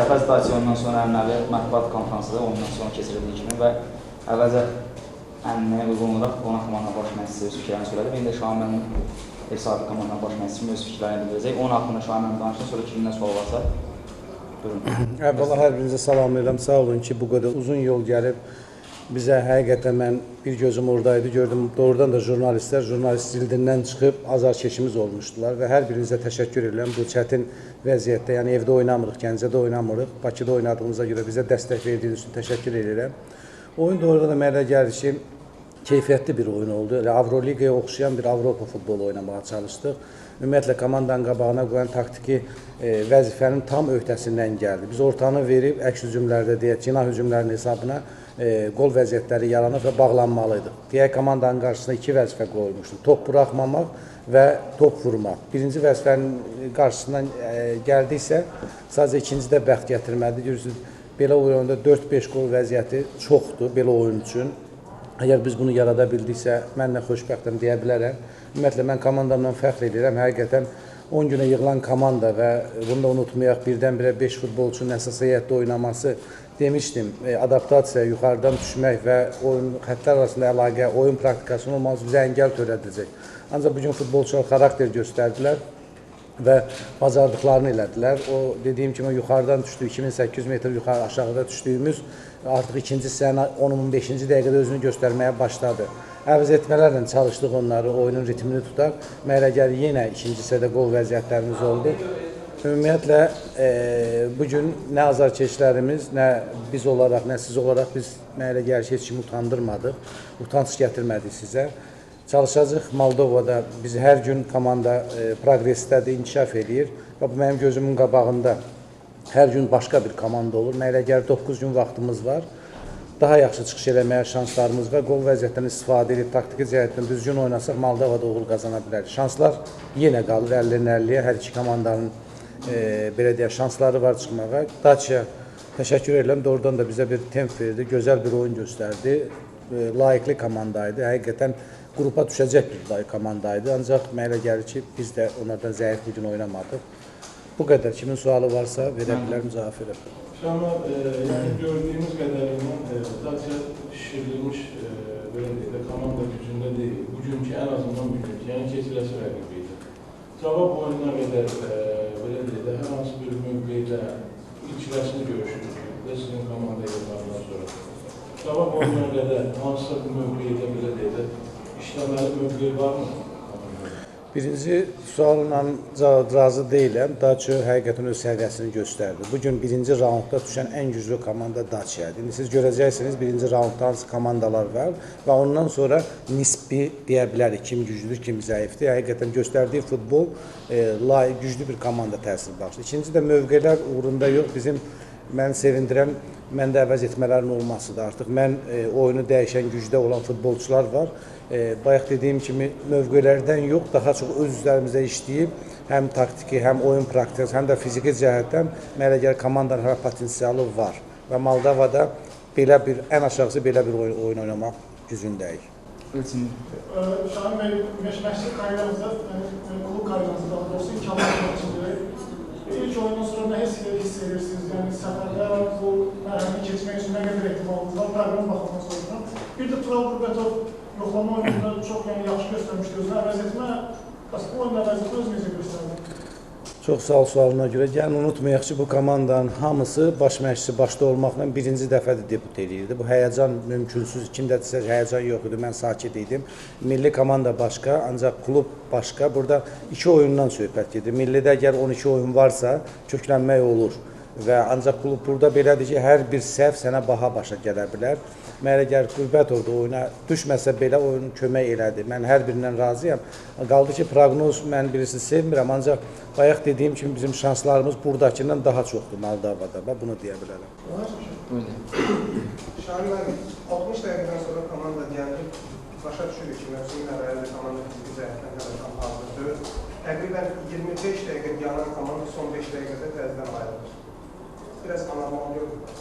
Kəpəz Daçi ondan sonra ənənəvi mətbuat konfransı da ondan sonra keçirildiyi kimi və əvvəlcə ənənəyə uyğun olaraq qonaq komandanın baş məşqçisi öz fikirlərini söylədi. İndi Şahin müəllim ev sahibi komandanın baş məşqçisi öz fikirlərini bildirəcək. Onun haqqında Şahin müəllim danışdı, sonra kiminlə sual varsa. Əvvəla hər birinizə salamlayıram. Sağ olun ki, bu qədər uzun yol gəlib bizə həqiqətən mən bir gözüm oradaydı. Gördüm doğrudan da jurnalistlər jurnalist cildindən çıxıb azar keçimiz olmuşdular və hər birinizə təşəkkür edirəm bu çətin vəziyyətdə. Yəni evdə oynamırıq, Gəncədə oynamırıq. Bakıda oynadığımıza görə bizə dəstək verdiyiniz üçün təşəkkür edirəm. Oyun doğrudan da mənə gəlir ki, keyfiyyətli bir oyun oldu. Elə Avroliqaya oxşayan bir Avropa futbolu oynamağa çalışdıq. Ümumiyyətlə komandanın qabağına qoyan taktiki e, vəzifənin tam öhdəsindən gəldi. Biz ortanı verib əks hücumlarda deyək, cinah hücumlarının hesabına e, gol vəziyyətləri yaranıb və bağlanmalıydıq. Digər komandanın qarşısına iki vəzifə qoymuşdu. Top buraxmamaq və top vurmaq. Birinci vəzifənin qarşısından e, gəldiksə, sadəcə ikincidə bəxt gətirmədi. Görürsüz, belə oyunda 4-5 gol vəziyyəti çoxdur belə oyun üçün. Əgər biz bunu yarada bildiksə, mən də xoşbəxtəm deyə bilərəm. Ümumiyyətlə mən komandamdan fəxr edirəm. Həqiqətən 10 günə yığılan komanda və bunu da unutmayaq, birdən-birə 5 futbolçunun əsas heyətdə oynaması demişdim, e, adaptasiya, yuxarıdan düşmək və oyun xəttlər arasında əlaqə, oyun praktikasının olması bizə əngəl törədəcək. Ancaq bu gün futbolçular xarakter göstərdilər və bacardıqlarını elədilər. O dediyim kimi yuxarıdan düşdü, 2800 metr yuxarı aşağıda düşdüyümüz artıq ikinci hissənin 10-15-ci dəqiqədə özünü göstərməyə başladı. Əvəz etmələrlə çalışdıq onları, oyunun ritmini tutaq. Mənə gəlir yenə ikinci hissədə qol vəziyyətlərimiz oldu. Ümumiyyətlə e, bu gün nə azarkeşlərimiz, nə biz olaraq, nə siz olaraq biz mənə gəlir ki, heç kimi utandırmadıq. Utanç gətirmədik sizə. Çalışacağıq Moldovada biz hər gün komanda e, progresdədir, inkişaf eləyir və bu mənim gözümün qabağında hər gün başqa bir komanda olur. Mənə gəlir 9 gün vaxtımız var. Daha yaxşı çıxış eləməyə şanslarımız və qol vəziyyətdən istifadə edib taktiki cəhətdən düzgün oynasaq Moldovada uğur qazana bilərik. Şanslar yenə qalır 50-50-yə hər iki komandanın e, belə deyək şansları var çıxmağa. Daçya təşəkkür edirəm. Doğrudan da bizə bir temp verdi, gözəl bir oyun göstərdi. E, layiqli komandaydı. Həqiqətən qrupa düşəcək bir layiq komandaydı. Ancaq mənə gəlir ki, biz də onlardan zəif bir gün oynamadıq. Bu qədər. Kimin sualı varsa verə bilərəm, cavab verə bilərəm. Şanlar, e, yani gördüğümüz kadarıyla e, Dacia şişirilmiş e, böyle değil de komanda gücünde değil. Bugünkü en azından bugünkü yani kesilesi rakibiydi. Cevap oyununa kadar e, böyle değil de her hansı bir mövqeyle ilk resmi görüşürüz ve sizin komanda yıllarından sonra. Cevap oyununa kadar hansı bir mövqeyle böyle değil de işlemeli mövqeyi var mı? Birinci sualla razı deyiləm. Daçı həqiqətən öz səviyyəsini göstərdi. Bu gün birinci raundda düşən ən güclü komanda Daçyadır. İndi siz görəcəksiniz birinci raundda hansı komandalar var və ondan sonra nisbi deyə bilərik kim güclüdür, kim zəifdir. Həqiqətən göstərdiyi futbol e, layiq güclü bir komanda təsir bağışlayır. İkinci də mövqelər uğrunda yox, bizim məni sevindirən məndə əvəz etmələrin olmasıdır. Artıq mən e, oyunu dəyişən gücdə olan futbolçular var. E, bayaq dediyim kimi mövqelərdən yox, daha çox öz üzərimizdə işləyib həm taktiki, həm oyun praktikası, həm də fiziki cəhətdən mənə gəlir komandanın hər potensialı var və Moldovada belə bir ən aşağısı belə bir oyun, oyun oynamaq gücündəyik. Ee, Şahin Bey, meş- meşlik kariyerimizde, yani e, kariyerimizde daha doğrusu ilk hafta içinde ilk oyundan sonra ne his hissediyorsunuz? Yani seferde Bir de Tural Gurbetov yoklama oyununda çok yani yaxşı göstermişti özünü. Əvəz etmə, aslında bu oyunda əvəz etmə öz necə gösterdi? Çox sağ ol sualına görə. Yəni unutmayaq ki, bu komandanın hamısı baş məşqçisi başda olmaqla birinci dəfədir debüt eləyirdi. Bu həyəcan mümkünsüz. Kimdədirsə həyəcan yox idi. Mən sakit idim. Milli komanda başqa, ancaq klub başqa. Burada iki oyundan söhbət gedir. Millidə əgər 12 oyun varsa, köklənmək olur və ancaq klub burada belədir ki, hər bir səhv sənə baha başa gələ bilər. Mənə gəlir Qürbətov da oyuna düşməsə belə oyun kömək elədi. Mən hər birindən razıyam. Qaldı ki, proqnoz mən birisi sevmirəm, ancaq bayaq dediyim kimi bizim şanslarımız buradakından daha çoxdur Moldovada. Bax bunu deyə bilərəm. buyurun. Şahin müəllim, 60 dəqiqədən sonra komanda gəldi. Başa düşürük ki, mövsüm əvvəlində komanda fiziki cəhətdən hələ tam hazırdır. Təqribən 25 dəqiqə yanan komanda son 5 dəqiqədə təzədən ayrılır. Biraz yoxdur.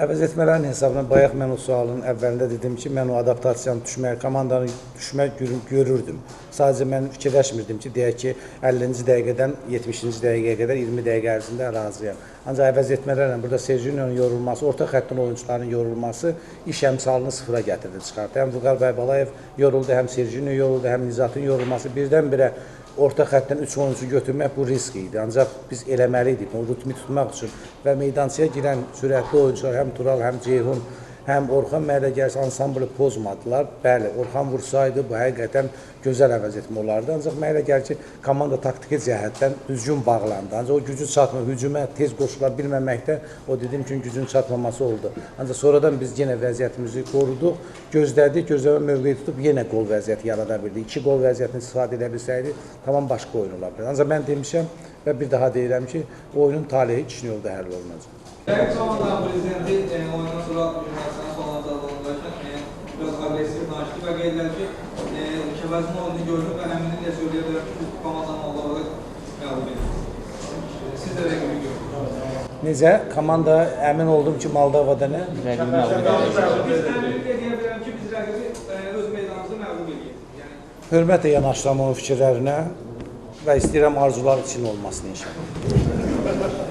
Əvəz etmələrin hesabına bayaq mən o sualın əvvəlində dedim ki, mən o adaptasiyanı düşmək, komandanı görür- görürdüm. Sadəcə mən fikirləşmirdim ki, deyək ki, 50-ci dəqiqədən 70-ci dəqiqəyə qədər 20 dəqiqə ərzində razıyam. Ancaq əvəz etmələrlə burada Serginio'nun yorulması, orta xəttin oyunçuların yorulması iş əmsalını sıfıra gətirdi, çıxartdı. Həm Vüqar bəy Balayev yoruldu, həm Serginio yoruldu, həm Nizatın yorulması birdən-birə orta xəttdən 3 oyunçu götürmək bu risk idi. Ancaq biz eləməli idik o ritmi tutmaq üçün və meydançaya girən sürətli oyuncular həm Tural, həm Ceyhun, həm Orxan mənə elə gəlir ansamblı pozmadılar. Bəli, Orxan vursaydı bu həqiqətən gözəl əvəz etmə olardı. Ancaq mənə elə gəlir ki, komanda taktiki cəhətdən düzgün bağlandı. Ancaq o gücü çatmır, hücuma tez qoşula bilməməkdə o dediyim kimi gücün çatmaması oldu. Ancaq sonradan biz yenə vəziyyətimizi qoruduq, gözlədik, gözləmə mövqeyi tutub yenə qol vəziyyəti yarada bildik. İki qol vəziyyətini istifadə edə bilsəydik, tamam başqa oyun ola bilər. Ancaq mən demişəm və bir daha deyirəm ki, oyunun talehi kişinin yolda həll olunacaq. Her zamanlar prezidenti e, oyundan sonra Cumhurbaşkanı son anlardan e, biraz agresif danıştı ve geldiler ki e, Şebaz'ın oyunu gördüm ve eminim de söyleyebilirim ki biz komandanın olarak mağlup edildik. Siz de rakibi gördünüz. Necə? Komanda əmin oldum ki, Moldovada nə? Rəqibin məğlub edildi. Biz eminim diyebilirim ki biz rakibi e, öz meydanımızda mağlup edirik. Yani Hörmətlə yanaşıram onun fikirlərinə və istəyirəm arzular için olmasını inşallah.